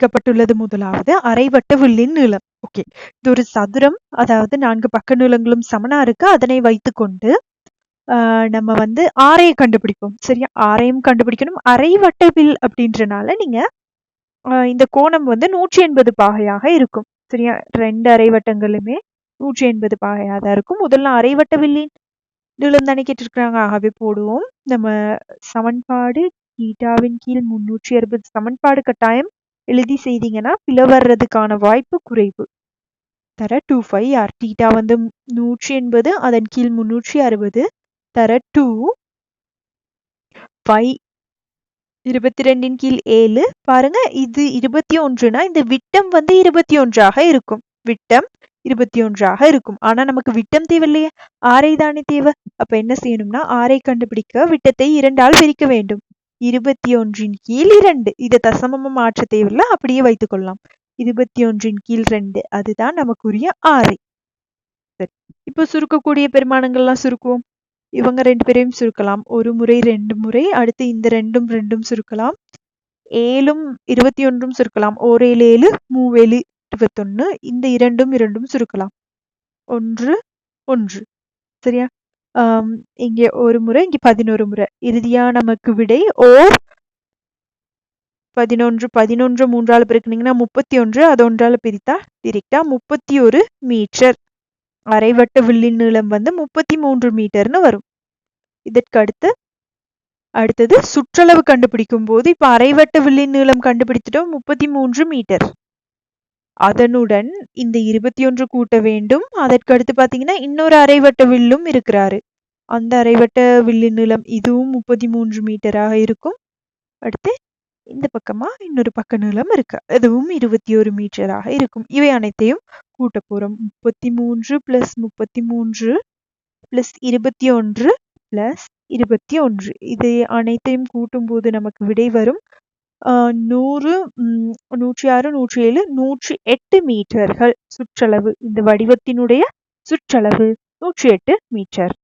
கேட்கப்பட்டுள்ளது முதலாவது அரைவட்ட வில்லின் நீளம் ஓகே இது ஒரு சதுரம் அதாவது நான்கு பக்க நீளங்களும் சமனா இருக்கு. அதனை வைத்துக்கொண்டு நம்ம வந்து ஆரையை கண்டுபிடிப்போம். சரியா? ஆரையும் கண்டுபிடிக்கணும். அரைவட்ட வில் அப்படின்றனால நீங்க இந்த கோணம் வந்து நூற்றி எண்பது பாகையாக இருக்கும். சரியா? ரெண்டு அரைவட்டங்களுமே நூற்றி எண்பது பாகையாக தான் இருக்கும். முதல்ல அரைவட்ட வில்லின் நீளம் தானே கேட்டிருக்கிறாங்க. ஆகவே போடுவோம். நம்ம சமன்பாடு ஈட்டாவின் கீழ் முன்னூற்றி அறுபது சமன்பாடு கட்டாயம் எழுதி செய்தீங்கன்னா பிள வர்றதுக்கான வாய்ப்பு குறைவு. தர டூ ஃபைவ் ஆர் டீட்டா வந்து நூற்றி எண்பது அதன் கீழ் முன்னூற்றி அறுபது. தர டூ ஃபைவ் இருபத்தி ரெண்டின் கீழ் ஏழு. பாருங்க இது இருபத்தி ஒன்றுனா இந்த விட்டம் வந்து இருபத்தி ஒன்றாக இருக்கும். விட்டம் இருபத்தி ஒன்றாக இருக்கும். ஆனா நமக்கு விட்டம் தேவையில்லையே. ஆரை தானே தேவை. அப்ப என்ன செய்யணும்னா ஆரை கண்டுபிடிக்க விட்டத்தை இரண்டால் பிரிக்க வேண்டும். இருபத்தி ஒன்றின் கீழ் இரண்டு. இதை தசமமா மாற்ற தேவையில்லை அப்படியே வைத்துக் கொள்ளலாம். இருபத்தி ஒன்றின் கீழ் ரெண்டு. அதுதான் நமக்குரிய ஆறு. சரி. இப்போ சுருக்கக்கூடிய பெருமானங்கள்லாம் சுருக்குவோம். இவங்க ரெண்டு பேரையும் சுருக்கலாம். ஒரு முறை ரெண்டு முறை அடுத்து இந்த ரெண்டும் ரெண்டும் சுருக்கலாம். ஏழும் இருபத்தி ஒன்றும் சுருக்கலாம். ஓரேழு ஏழு ஏழு மூவேழு இருபத்தொன்னு. இந்த இரண்டும் இரண்டும் சுருக்கலாம். ஒன்று ஒன்று. சரியா? ஆம், இங்கே ஒரு முறை இங்கே பதினோரு முறை. இறுதியா நமக்கு விடை ஓர் பதினொன்று பதினொன்று மூன்றால பெருக்குனீங்கன்னா முப்பத்தி ஒன்று அது ஒன்றால பிரித்தா டிரெக்டா முப்பத்தி ஒரு மீட்டர். அரைவட்ட வில்லின் நீளம் வந்து முப்பத்தி மூன்று மீட்டர்னு வரும். இதற்கு அடுத்து அடுத்தது சுற்றளவு கண்டுபிடிக்கும் போது இப்ப அரைவட்ட வில்லின் நீளம் கண்டுபிடிச்சிட்டோம் முப்பத்தி மூன்று மீட்டர். அதனுடன் இந்த இருபத்தி ஒன்று கூட்ட வேண்டும். அதற்கு அடுத்து பாத்தீங்கன்னா இன்னொரு அரைவட்ட வில்லும் இருக்கிறாரு. அந்த அரைவட்ட வில்லின் நிலம் இதுவும் முப்பத்தி மூன்று மீட்டராக இருக்கும். அடுத்து இந்த பக்கமா இன்னொரு பக்க நிலம் இருக்கு. அதுவும் இருபத்தி ஒரு மீட்டராக இருக்கும். இவை அனைத்தையும் கூட்ட போறோம். முப்பத்தி மூன்று பிளஸ் முப்பத்தி மூன்று பிளஸ் இருபத்தி ஒன்று பிளஸ் இருபத்தி ஒன்று இது அனைத்தையும் கூட்டும் போது நமக்கு விடை வரும். நூறு ம், நூற்றி ஆறு நூற்றி ஏழு நூற்றி எட்டு மீட்டர்கள் சுற்றளவு. இந்த வடிவத்தினுடைய சுற்றளவு நூற்றி எட்டு மீட்டர்.